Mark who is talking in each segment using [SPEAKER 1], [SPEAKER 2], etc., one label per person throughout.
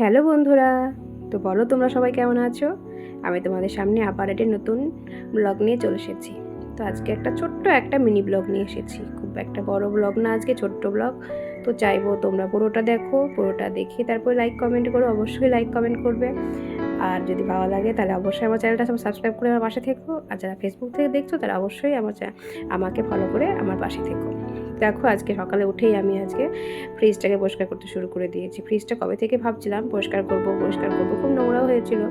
[SPEAKER 1] Hello বন্ধুরা, তো বলো তোমরা সবাই কেমন আছো? আমি তোমাদের সামনে আবার একটি নতুন ব্লগ নিয়ে চলে এসেছি। তো আজকে একটা ছোট্ট একটা মিনি ব্লগ নিয়ে এসেছি। খুব একটা বড় ব্লগ না, আজকে ছোট্ট ব্লগ তো চাইব তোমরা পুরোটা দেখো, পুরোটা দেখে তারপর লাইক কমেন্ট করো, অবশ্যই লাইক কমেন্ট করবে। আর যদি ভালো লাগে তাহলে অবশ্যই আমার চ্যানেলটা সব সাবস্ক্রাইব করে আমার পাশে থেকো। আর যারা ফেসবুক থেকে দেখছ তারা অবশ্যই আমার আমাকে ফলো করে আমার পাশে থেকো। দেখো আজকে সকালে উঠেই আমি আজকে ফ্রিজটাকে পরিষ্কার করতে শুরু করে দিয়েছি। ফ্রিজটা কবে থেকে ভাবছিলাম পরিষ্কার করব পরিষ্কার করব, খুব নোংরাও হয়েছিল।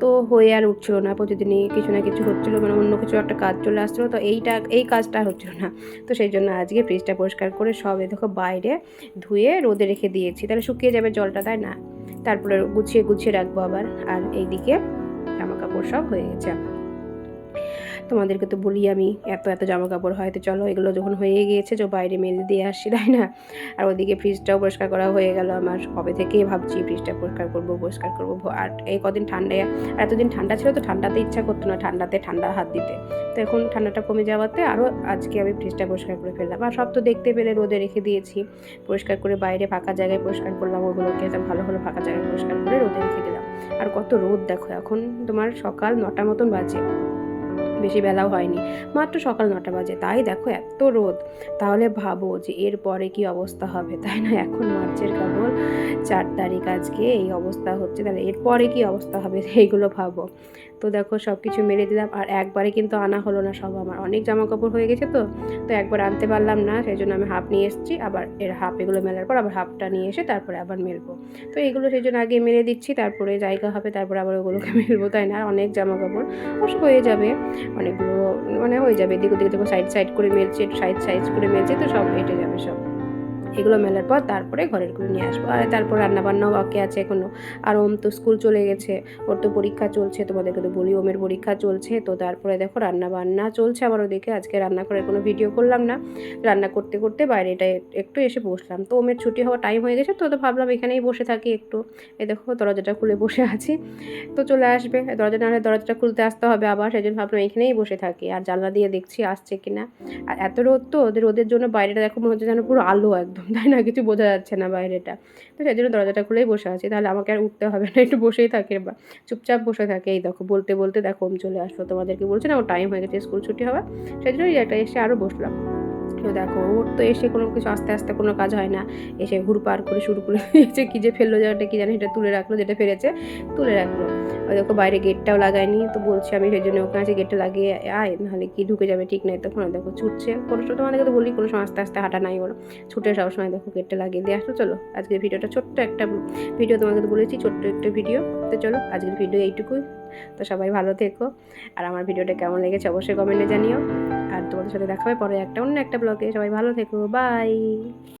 [SPEAKER 1] তো হয়ে আর উঠছিল না, প্রতিদিনই কিছু না কিছু হচ্ছিল মানে অন্য কিছু একটা কাজ চলে আসছিল, তো এইটা, এই কাজটা হচ্ছিল না। তো সেই জন্য আজকে ফ্রিজটা পরিষ্কার করে সব দেখো বাইরে ধুয়ে রোদে রেখে দিয়েছি। তাহলে শুকিয়ে যাবে জলটা, তাই না? তারপরে গুছিয়ে গুছিয়ে রাখব আবার। আর এইদিকে জামা কাপড় সব হয়ে গেছে। তোমাদেরকে তো বলি আমি, এত এত জামা কাপড় হয়তো চলো এগুলো যখন হয়ে গিয়েছে যে বাইরে মেলে দিয়ে আসছি তাই না? আর ওদিকে ফ্রিজটাও পরিষ্কার করা হয়ে গেল আমার। কবে থেকেই ভাবছি ফ্রিজটা পরিষ্কার করব পরিষ্কার করব আর এই কদিন ঠান্ডায়, আর এতদিন ঠান্ডা ছিল তো ঠান্ডাতে ইচ্ছা করতো না, ঠান্ডাতে ঠান্ডা হাত দিতে। তো এখন ঠান্ডাটা কমে যাওয়াতে আরও আজকে আমি ফ্রিজটা পরিষ্কার করে ফেললাম। আর সব তো দেখতে পেলে রোদে রেখে দিয়েছি। পরিষ্কার করে বাইরে ফাঁকা জায়গায় পরিষ্কার করলাম ওগুলোকে ভালো ভালো ফাঁকা জায়গায় পরিষ্কার করে রোদে রেখে দিলাম। আর কত রোদ দেখো, এখন তোমার সকাল নটা মতন বাজে। বেশি বেলাও হয়নি। মাত্র সকাল নটা বাজে। তাই দেখো এত রোদ। তাহলে ভাবো যে এরপরে কি অবস্থা হবে? তাই না? এখন মার্চের কেবল চার তারিখ আজকে। এই অবস্থা হচ্ছে। তাহলে এরপরে কি অবস্থা হবে? এইগুলো ভাবো। তো দেখো সব কিছু মেরে দিলাম। আর একবারে কিন্তু আনা হলো না সব আমার। অনেক জামা কাপড় হয়ে গেছে তো। তো একবার আনতে পারলাম না। সেই জন্য আমি হাফ নিয়ে এসেছি। আবার এর হাফ এগুলো মেলার পর আবার হাফটা নিয়ে এসে তারপরে আবার মেলবো। তো এগুলো সেই জন্য আগে মেরে দিচ্ছি। তারপরে জায়গা হবে। তারপরে আবার ওগুলোকে মেলবো। তাই না? আর অনেক জামা কাপড় অবশ্য হয়ে যাবে। অনেকগুলো মানে হয়ে যাবে, এদিক ওদিকে দেখো সাইড সাইড করে মেলছে সাইড সাইজ করে মেলছে, তো সব হেঁটে যাবে সব। এগুলো মেলার পর তারপরে ঘরেরগুলো নিয়ে আসব। আর তারপর রান্নাবান্নাও বাকি আছে এখনও আর ওম তো স্কুল চলে গেছে, ওর তো পরীক্ষা চলছে, তোমাদেরকে তো বলি ওমের পরীক্ষা চলছে। তো তারপরে দেখো রান্না বান্না চলছে আবার ওদিকে আজকে রান্না করার কোনো ভিডিও করলাম না। রান্না করতে করতে বাইরেটা একটু এসে বসলাম। তো ওমের ছুটি হওয়ার টাইম হয়ে গেছে, তো তো ভাবলাম এখানেই বসে থাকি একটু। এ দেখো দরজাটা খুলে বসে আছি। তো চলে আসবে। দরজা না হলে দরজাটা খুলতে আসতে হবে আবার। সেই জন্য ভাবলাম এখানেই বসে থাকি। আর জানলা দিয়ে দেখছি আসছে কিনা। আর এত রোদ তো, ওদের রোদের জন্য বাইরেটা দেখো মনে হচ্ছে যেন পুরো আলো একদম। তাই না? কিছু বোঝা যাচ্ছে না বাইরেটা। তো সেই জন্য দরজাটা খুলেই বসে আছি। তাহলে আমাকে আর উঠতে হবে না, একটু বসেই থাকে বা চুপচাপ বসে থাকে। এই দেখো, বলতে বলতে দেখো, চলে আসব তোমাদেরকে। বলছে না ও টাইম হয়ে গেছে, স্কুল ছুটি হবে। সেই জন্য একটা এসে আরও বসলাম। তো দেখো, ওর তো এসে কোনো কিছু আস্তে আস্তে কোনো কাজ হয় না। এসে ঘুর পার করে শুরু করে দিয়েছে কী যে ফেলল যাওয়াটা কী জানি সেটা তুলে রাখল, যেটা ফেলেছে, তুলে রাখল। ওই দেখো, বাইরে গেটটাও লাগায়নি, তো বলছি আমি সেই জন্য ওখানে আছে গেটটা লাগিয়ে আয়, নাহলে কি ঢুকে যাবে, ঠিক নাই। তখন দেখো, ছুটছে। কোনো সময় তোমাদেরকে তো বলি, কোনো সময় আস্তে আস্তে হাঁটা নাই ওর। ছুটে সবসময় দেখো, গেটটা লাগিয়ে দিয়ে আসলো। চলো, আজকের ভিডিওটা ছোট্ট একটা ভিডিও তোমাকে তো বলেছি, ছোট্ট একটা ভিডিও। তো চলো, আজকের ভিডিও এইটুকুই। তো সবাই ভালো থেকো। আর আমার ভিডিওটা কেমন লেগেছে অবশ্যই কমেন্টে জানিও। আর তোমাদের সাথে দেখা হবে পরে একটা অন্য একটা ব্লগে সবাই ভালো থেকো বাই